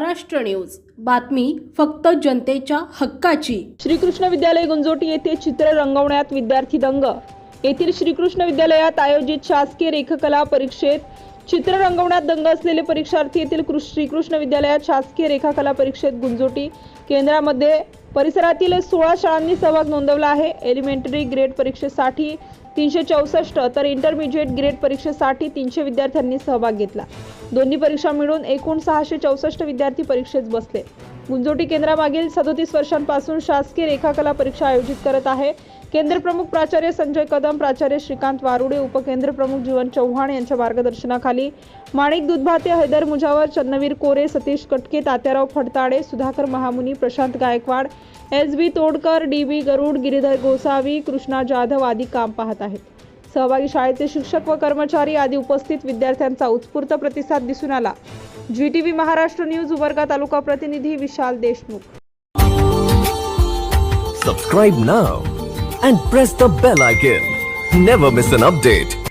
Maharashtra news. बातमी फक्त जनतेच्या हक्काची. श्रीकृष्ण विद्यालय गुंजोटी येथे चित्र रंगवण्यात विद्यार्थी दंग. येथील श्रीकृष्ण विद्यालयात आयोजित शासकीय रेखाकला परीक्षेत चित्र रंगवण्यात दंग असलेले परीक्षार्थी येथील कृ- श्रीकृष्ण विद्यालयात शासकीय रेखाकला परीक्षेत गुंजोटी केंद्रामध्ये परिसरातील सोळा शाळांनी सहभाग नोंदवला आहे. एलिमेंटरी ग्रेड परीक्षेसाठी तीनशे चौसष्ट तर इंटरमिजिएट ग्रेड परीक्षेसाठी तीनशे विद्यार्थ्यांनी सहभाग घेतला. दोन्ही परीक्षा मिळून एकूण सहाशे चौसष्ट विद्यार्थी परीक्षेत बसले. मुंजोटी केंद्रामागील सदोतीस वर्षांपासून शासकीय रेखाकला परीक्षा आयोजित करत आहे. केंद्र प्रमुख प्राचार्य संजय कदम प्राचार्य श्रीकांत वारुडे उपकेंद्र प्रमुख जीवन चव्हाण यांच्या मार्गदर्शनाखाली माणिक Dudhbhate Haider Mujawar Channavir Kore Satish Katke Tatyarao Phadtade Sudhakar Mahamuni Prashant Gaikwad S B Todkar D B Garud Giridhar Gosavi Krishna Jadhav आदी काम पाहत आहेत. सहभागी शाळेचे शिक्षक व कर्मचारी आदी उपस्थित विद्यार्थ्यांचा उत्स्फूर्त प्रतिसाद दिसून आला. G T V Maharashtra news Umarga taluka प्रतिनिधी Vishal Deshmukh Subscribe now and press the bell icon. Never miss an update.